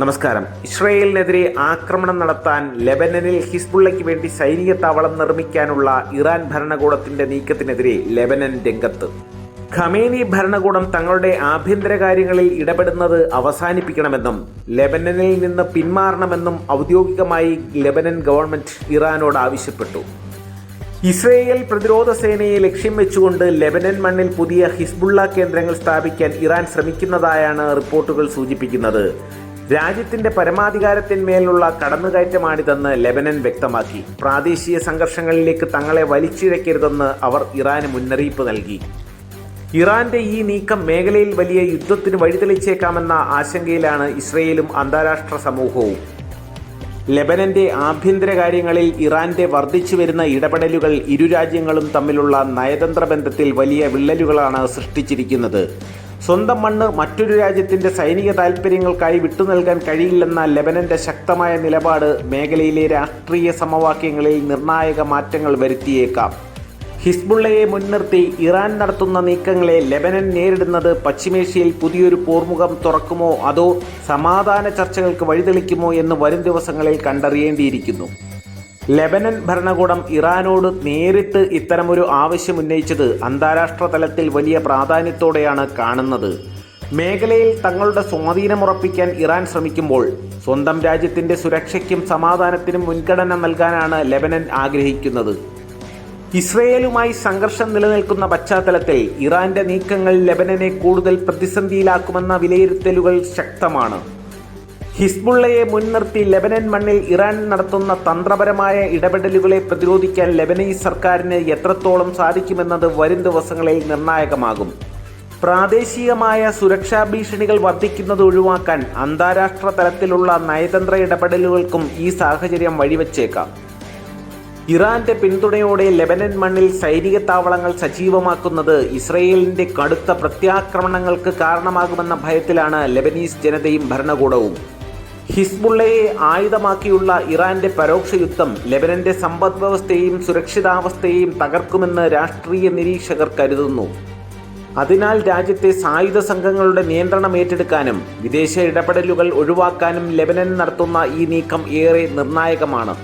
നമസ്കാരം. ഇസ്രയേലിനെതിരെ ആക്രമണം നടത്താൻ ലെബനനിൽ ഹിസ്ബുള്ളയ്ക്ക് വേണ്ടി സൈനിക താവളം നിർമ്മിക്കാനുള്ള ഇറാൻ ഭരണകൂടത്തിന്റെ നീക്കത്തിനെതിരെ ലെബനൻ രംഗത്ത്. ഖമേനി ഭരണകൂടം തങ്ങളുടെ ആഭ്യന്തര കാര്യങ്ങളിൽ ഇടപെടുന്നത് അവസാനിപ്പിക്കണമെന്നും ലെബനനിൽ നിന്ന് പിന്മാറണമെന്നും ഔദ്യോഗികമായി ലെബനൻ ഗവൺമെന്റ് ഇറാനോട് ആവശ്യപ്പെട്ടു. ഇസ്രയേൽ പ്രതിരോധ സേനയെ ലക്ഷ്യം വെച്ചുകൊണ്ട് ലെബനൻ മണ്ണിൽ പുതിയ ഹിസ്ബുള്ള കേന്ദ്രങ്ങൾ സ്ഥാപിക്കാൻ ഇറാൻ ശ്രമിക്കുന്നതായാണ് റിപ്പോർട്ടുകൾ സൂചിപ്പിക്കുന്നത്. രാജ്യത്തിന്റെ പരമാധികാരത്തിന്മേലുള്ള കടന്നുകയറ്റമാണിതെന്ന് ലെബനൻ വ്യക്തമാക്കി. പ്രാദേശിക സംഘർഷങ്ങളിലേക്ക് തങ്ങളെ വലിച്ചിഴക്കരുതെന്ന് അവർ ഇറാന് മുന്നറിയിപ്പ് നൽകി. ഇറാന്റെ ഈ നീക്കം മേഖലയിൽ വലിയ യുദ്ധത്തിന് വഴിതെളിച്ചേക്കാമെന്ന ആശങ്കയിലാണ് ഇസ്രയേലും അന്താരാഷ്ട്ര സമൂഹവും. ലെബനന്റെ ആഭ്യന്തര കാര്യങ്ങളിൽ ഇറാന്റെ വർദ്ധിച്ചു വരുന്ന ഇടപെടലുകൾ ഇരു രാജ്യങ്ങളും തമ്മിലുള്ള നയതന്ത്ര ബന്ധത്തിൽ വലിയ വിള്ളലുകളാണ് സൃഷ്ടിച്ചിരിക്കുന്നത്. സ്വന്തം മണ്ണ് മറ്റൊരു രാജ്യത്തിന്റെ സൈനിക താൽപ്പര്യങ്ങൾക്കായി വിട്ടുനൽകാൻ കഴിയില്ലെന്ന ലെബനന്റെ ശക്തമായ നിലപാട് മേഖലയിലെ രാഷ്ട്രീയ സമവാക്യങ്ങളിൽ നിർണായക മാറ്റങ്ങൾ വരുത്തിയേക്കാം. ഹിസ്ബുള്ളയെ മുൻനിർത്തി ഇറാൻ നടത്തുന്ന നീക്കങ്ങളെ ലെബനൻ നേരിടുന്നത് പശ്ചിമേഷ്യയിൽ പുതിയൊരു പോർമുഖം തുറക്കുമോ അതോ സമാധാന ചർച്ചകൾക്ക് വഴിതെളിക്കുമോ എന്ന് വരും ദിവസങ്ങളിൽ കണ്ടറിയേണ്ടിയിരിക്കുന്നു. ലെബനൻ ഭരണകൂടം ഇറാനോട് നേരിട്ട് ഇത്തരമൊരു ആവശ്യം ഉന്നയിച്ചത് അന്താരാഷ്ട്ര തലത്തിൽ വലിയ പ്രാധാന്യത്തോടെയാണ് കാണുന്നത്. മേഖലയിൽ തങ്ങളുടെ സ്വാധീനമുറപ്പിക്കാൻ ഇറാൻ ശ്രമിക്കുമ്പോൾ സ്വന്തം രാജ്യത്തിന്റെ സുരക്ഷയ്ക്കും സമാധാനത്തിനും മുൻഗണന നൽകാനാണ് ലെബനൻ ആഗ്രഹിക്കുന്നത്. ഇസ്രയേലുമായി സംഘർഷം നിലനിൽക്കുന്ന പശ്ചാത്തലത്തിൽ ഇറാന്റെ നീക്കങ്ങൾ ലെബനനെ കൂടുതൽ പ്രതിസന്ധിയിലാക്കുമെന്ന വിലയിരുത്തലുകൾ ശക്തമാണ്. ഹിസ്ബുള്ളയെ മുൻനിർത്തി ലെബനൻ മണ്ണിൽ ഇറാൻ നടത്തുന്ന തന്ത്രപരമായ ഇടപെടലുകളെ പ്രതിരോധിക്കാൻ ലെബനീസ് സർക്കാരിന് എത്രത്തോളം സാധിക്കുമെന്നത് വരും ദിവസങ്ങളിൽ നിർണായകമാകും. പ്രാദേശികമായ സുരക്ഷാ ഭീഷണികൾ വർദ്ധിക്കുന്നത് ഒഴിവാക്കാൻ അന്താരാഷ്ട്ര തലത്തിലുള്ള നയതന്ത്ര ഇടപെടലുകൾക്കും ഈ സാഹചര്യം വഴിവെച്ചേക്കാം. ഇറാന്റെ പിന്തുണയോടെ ലെബനൻ മണ്ണിൽ സൈനിക താവളങ്ങൾ സജീവമാക്കുന്നത് ഇസ്രയേലിന്റെ കടുത്ത പ്രത്യാക്രമണങ്ങൾക്ക് കാരണമാകുമെന്ന ഭയത്തിലാണ് ലെബനീസ് ജനതയും ഭരണകൂടവും. ഹിസ്ബുള്ളയെ ആയുധമാക്കിയുള്ള ഇറാന്റെ പരോക്ഷ യുദ്ധം ലെബനന്റെ സമ്പദ് വ്യവസ്ഥയെയും സുരക്ഷിതാവസ്ഥയെയും തകർക്കുമെന്ന് രാഷ്ട്രീയ നിരീക്ഷകർ കരുതുന്നു. അതിനാൽ രാജ്യത്തെ സായുധ സംഘങ്ങളുടെ നിയന്ത്രണം ഏറ്റെടുക്കാനും വിദേശ ഇടപെടലുകൾ ഒഴിവാക്കാനും ലെബനൻ നടത്തുന്ന ഈ നീക്കം ഏറെ നിർണായകമാണ്.